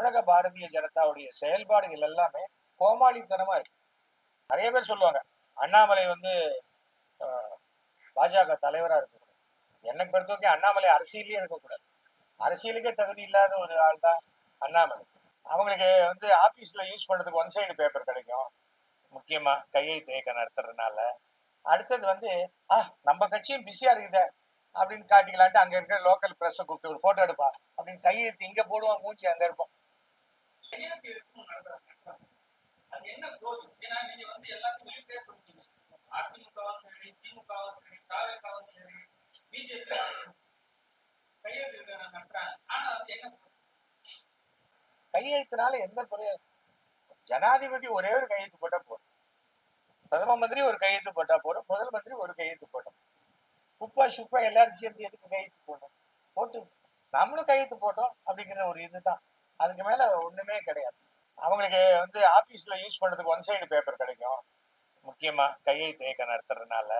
தமிழக பாரதிய ஜனதாவுடைய செயல்பாடுகள் எல்லாமே கோமாளித்தனமா இருக்கு. நிறைய பேர் சொல்லுவாங்க அண்ணாமலை வந்து ஆஹ், பாஜக தலைவரா இருக்கக்கூடாது. எனக்கு பொறுத்த வரைக்கும் அண்ணாமலை அரசியலே இருக்கக்கூடாது. அரசியலுக்கே தகுதி இல்லாத ஒரு ஆள் தான் அண்ணாமலை. அவங்களுக்கு வந்து ஆபீஸ்ல யூஸ் பண்றதுக்கு ஒன் சைடு பேப்பர் கிடைக்கும். முக்கியமா கையெழுத்து இயக்கம் நடத்துறதுனால. அடுத்தது வந்து ஆ நம்ம கட்சியும் பிஸியா இருக்குதே அப்படின்னு காட்டிக்கலான்ட்டு அங்க இருக்கிற லோக்கல் பிரஸ் கூப்பிட்டு ஒரு போட்டோ எடுப்பா அப்படின்னு கையெழுத்து இங்க போடுவான் மூஞ்சி அங்க இருக்கும். கையெழுத்தினால எந்த ஜனாதிபதி ஒரே ஒரு கையெழுத்து போட்டா போதும். பிரதம மந்திரி ஒரு கையெழுத்து போட்டா போதும். முதல் மந்திரி ஒரு கையெழுத்து போட்டோம் குப்பா சுப்பா எல்லாரும் சேர்ந்து எதுக்கு கையெழுத்து போட்டோம் போட்டு நம்மளும் கையெழுத்து போட்டோம் அப்படிங்கிற ஒரு இதுதான். அதுக்கு மேல ஒண்ணுமே கிடையாது. அவங்களுக்கு வந்து ஆபீஸ்ல யூஸ் பண்றதுக்கு ஒன் சைடு பேப்பர் கிடைக்கும். முக்கியமா கையெழுத்து இயக்கம் நடத்துறதுனால.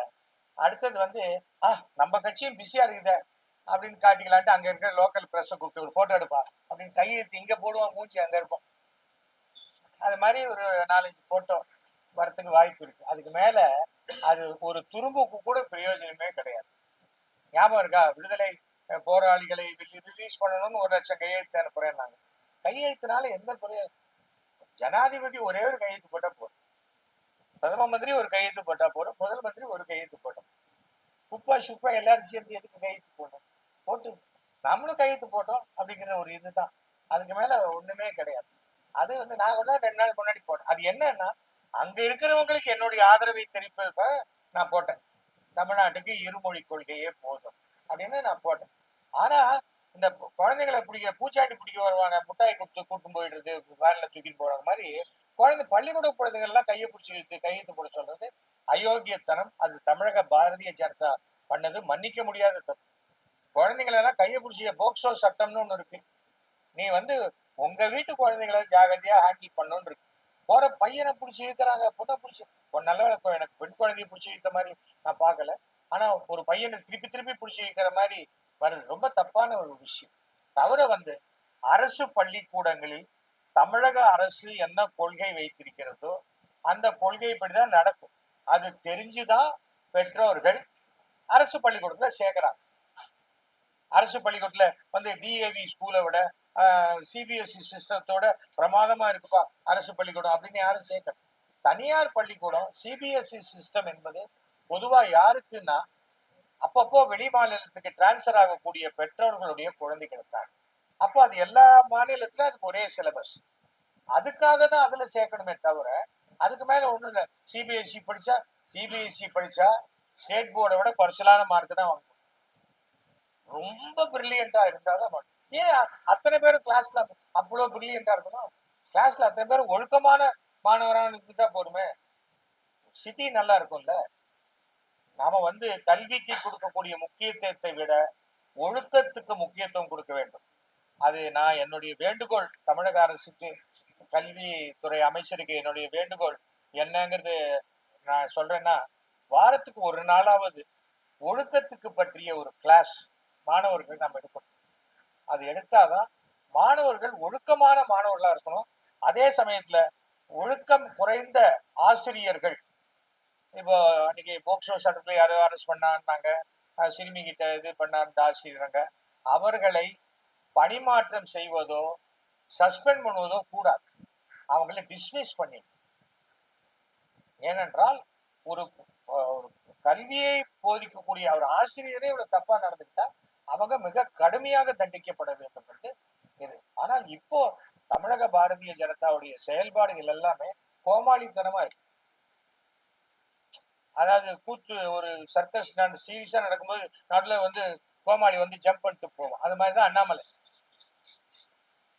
அடுத்தது வந்து ஆ நம்ம கட்சியும் பிஸியா இருக்குதே. அப்படின்னு காட்டிக்கலான்ட்டு அங்க இருக்கிற லோக்கல் பிரஸ் கூப்பிட்டு ஒரு போட்டோ எடுப்பா அப்படின்னு கையெழுத்து இங்க போடுவான் மூச்சு அங்க இருக்கும் அது மாதிரி ஒரு நாலஞ்சு போட்டோ வரத்துக்கு வாய்ப்பு இருக்கு. அதுக்கு மேல அது ஒரு துரும்புக்கு கூட பிரயோஜனமே கிடையாது. ஞாபகம் இருக்கா? விடுதலை போராளிகளை ரிலீஸ் பண்ணணும்னு ஒரு லட்சம் கையெழுத்து அனுப்புறேன் நாங்க கையெழுத்தினால எந்த பிரயோ ஜனாதிபதி ஒரே ஒரு கையெழுத்து போட்டா போதும். பிரதம மந்திரி ஒரு கையெழுத்து போட்டா போதும். முதல் மந்திரி ஒரு கையெழுத்து போட்டோம் குப்பா சுப்பா எல்லாரும் சேர்ந்து எதுக்கு கையெழுத்து போட்டோம் போட்டு நம்மளும் கையெழுத்து போட்டோம் அப்படிங்கிற ஒரு இதுதான். அதுக்கு மேல ஒண்ணுமே கிடையாது. அது வந்து நான் கூட ரெண்டு நாள் முன்னாடி போட்டேன் அது என்னன்னா அங்க இருக்கிறவங்களுக்கு என்னுடைய ஆதரவை தெரிவிப்பதற்காக நான் போட்டேன். தமிழ்நாட்டுக்கு இருமொழி கொள்கையே போதும் அப்படின்னு நான் போட்டேன். ஆனா இந்த குழந்தைங்களை பிடிக்க பூச்சாண்டி பிடிக்க வருவாங்க முட்டாய் கொடுத்து கூட்டும் போயிடுறது வேன்ல தூக்கிட்டு போறாங்க மாதிரி குழந்தை பள்ளிக்கூட குழந்தைகள்லாம் கையை பிடிச்சி இழுத்து கையெழுத்து போட சொல்றது அயோக்கியத்தனம். அது தமிழக பாரதிய ஜனதா பண்ணது. மன்னிக்க முடியாத தப்பு. எல்லாம் கையை பிடிச்சிய போக்சோ சட்டம்னு ஒன்று இருக்கு. நீ வந்து உங்க வீட்டு குழந்தைகளை ஜாகிரதையா ஹேண்டில் பண்ணணும்னு இருக்கு. போற பையனை பிடிச்சி இழுக்கிறாங்க பொண்ணை பிடிச்சி. ஒன் நல்ல வேளை எனக்கு பெண் குழந்தைய பிடிச்சி இழுத்த மாதிரி நான் பார்க்கல. ஆனா ஒரு பையனை திருப்பி திருப்பி பிடிச்சி இழுக்கிற மாதிரி வருது. ரொம்ப தப்பான ஒரு விஷயம். தவிர வந்து அரசு பள்ளிக்கூடங்களில் தமிழக அரசு என்ன கொள்கை வைத்திருக்கிறதோ அந்த கொள்கைப்படிதான் நடக்கும். அது தெரிஞ்சுதான் பெற்றோர்கள் அரசு பள்ளிக்கூடத்துல சேர்க்கிறாங்க. அரசு பள்ளிக்கூடத்துல வந்து டிஏவி ஸ்கூலை விட சிபிஎஸ்இ சிஸ்டத்தோட பிரமாதமா இருக்குப்பா அரசு பள்ளிக்கூடம் அப்படின்னு யாரும் சேர்க்கணும் தனியார் பள்ளிக்கூடம் சிபிஎஸ்இ சிஸ்டம் என்பது பொதுவா யாருக்குன்னா அப்பப்போ வெளி மாநிலத்துக்கு டிரான்ஸ்ஃபர் ஆகக்கூடிய பெற்றோர்களுடைய குழந்தைகளுக்காக அப்போ அது எல்லா மாநிலத்திலும் அதுக்கு ஒரே சிலபஸ் அதுக்காக தான் அதுல சேர்க்கணுமே தவிர அதுக்கு மேல ஒண்ணும் இல்லை. சிபிஎஸ்சி படிச்சா சிபிஎஸ்சி படிச்சா ஸ்டேட் போர்டை விட குறைச்சலான மார்க் தான் வாங்கணும். ரொம்ப பிரில்லியண்டா இருந்தாதான் மாட்டோம் ஏன் அத்தனை பேரும் கிளாஸ்ல அவ்வளவு பிரில்லியண்டா இருக்கணும்? கிளாஸ்ல அத்தனை பேரும் ஒழுக்கமான மாணவரான இருந்துட்டா போதுமே. சிட்டி நல்லா இருக்கும்ல. நாம வந்து கல்விக்கு கொடுக்கக்கூடிய முக்கியத்துவத்தை விட ஒழுக்கத்துக்கு முக்கியத்துவம் கொடுக்க வேண்டும். அது நான் என்னுடைய வேண்டுகோள் தமிழக அரசுக்கு கல்வித்துறை அமைச்சருக்கு என்னுடைய வேண்டுகோள் என்னங்கிறது நான் சொல்றேன்னா வாரத்துக்கு ஒரு நாளாவது ஒழுக்கத்துக்கு பற்றிய ஒரு கிளாஸ் மாணவர்கள் நம்ம எடுக்கணும். அது எடுத்தாதான் மாணவர்கள் ஒழுக்கமான மாணவர்களா இருக்கணும். அதே சமயத்துல ஒழுக்கம் குறைந்த ஆசிரியர்கள் இப்போ அன்னைக்கு போக்சோ சட்டத்தில் யாரோ அரெஸ்ட் பண்ணான்னாங்க. சிறுமி கிட்ட இது பண்ணாங்க தாசிடுறாங்க அவர்களை பணிமாற்றம் செய்வதோ சஸ்பெண்ட் பண்ணுவதோ கூடாது. அவங்களை டிஸ்மிஸ் பண்ணி ஏனென்றால் ஒரு ஒரு கல்வியை போதிக்கக்கூடிய ஒரு ஆசிரியரே இவ்வளவு தப்பா நடந்துக்கிட்டா அவங்க மிக கடுமையாக தண்டிக்கப்பட வேண்டும் என்று இது. ஆனால் இப்போ தமிழக பாரதிய ஜனதாவுடைய செயல்பாடுகள் எல்லாமே கோமாளித்தனமா இருக்கு. அதாவது கூத்து ஒரு சர்க்கஸ் நான் சீரியஸாக நடக்கும்போது நடுவில் வந்து கோமாளி வந்து ஜம்ப் பண்ணிட்டு போவோம் அது மாதிரி தான் அண்ணாமலை.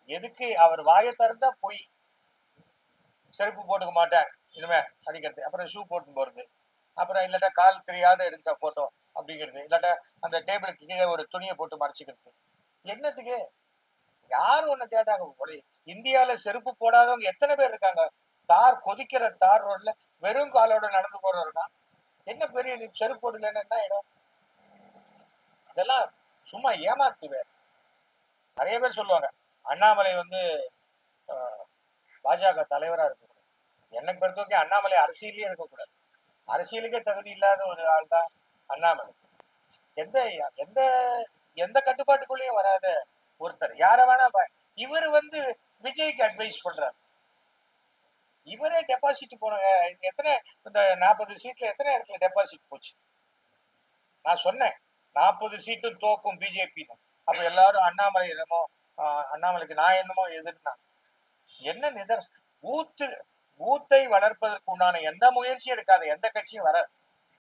எதுக்கு அவர் வாயை திறந்தா போய் செருப்பு போட்டுக்க மாட்டேன் இனிமே அடிக்கிறது அப்புறம் ஷூ போட்டு போறது. அப்புறம் இல்லாட்டா கால் தெரியாத எடுத்த போட்டோ அப்படிங்கிறது. இல்லாட்டா அந்த டேபிளுக்கு கீழே ஒரு துணியை போட்டு மறைச்சிக்கிறது. என்னத்துக்கு? யார் ஒண்ணு கேட்டாங்க? போல இந்தியால செருப்பு போடாதவங்க எத்தனை பேர் இருக்காங்க? தார் கொதிக்கிற தார் ரோட்ல வெறும் காலோட நடந்து போறவர்தான் என்ன பெரிய நீ செருப்பு போடலன்னு என்ன இடம் அதெல்லாம் சும்மா ஏமாத்துவேன் நிறைய பேர் சொல்லுவாங்க அண்ணாமலை வந்து பாஜக தலைவரா இருக்கக்கூடாது. என்னை பொறுத்த வரைக்கும் அண்ணாமலை அரசியலே இருக்கக்கூடாது. அரசியலுக்கே தகுதி இல்லாத ஒரு ஆள் தான் அண்ணாமலை. எந்த எந்த எந்த கட்டுப்பாட்டுக்குள்ளேயும் வராத ஒருத்தர். யார வேணா இவர் இவரு வந்து விஜய்க்கு அட்வைஸ் பண்றாரு. இவரே டெபாசிட் போன எத்தனை இந்த நாற்பது சீட்ல எத்தனை இடத்துல டெபாசிட் போச்சு? நான் சொன்னேன். நாற்பது சீட்டும் தோக்கும் பிஜேபி தான் அப்ப எல்லாரும் அண்ணாமலை என்னமோ அண்ணாமலைக்கு நான் என்னமோ எதிர்த்தான். என்ன நிதர் பூத்து பூத்தை வளர்ப்பதற்கு உண்டான எந்த முயற்சியும் எடுக்காத எந்த கட்சியும் வராது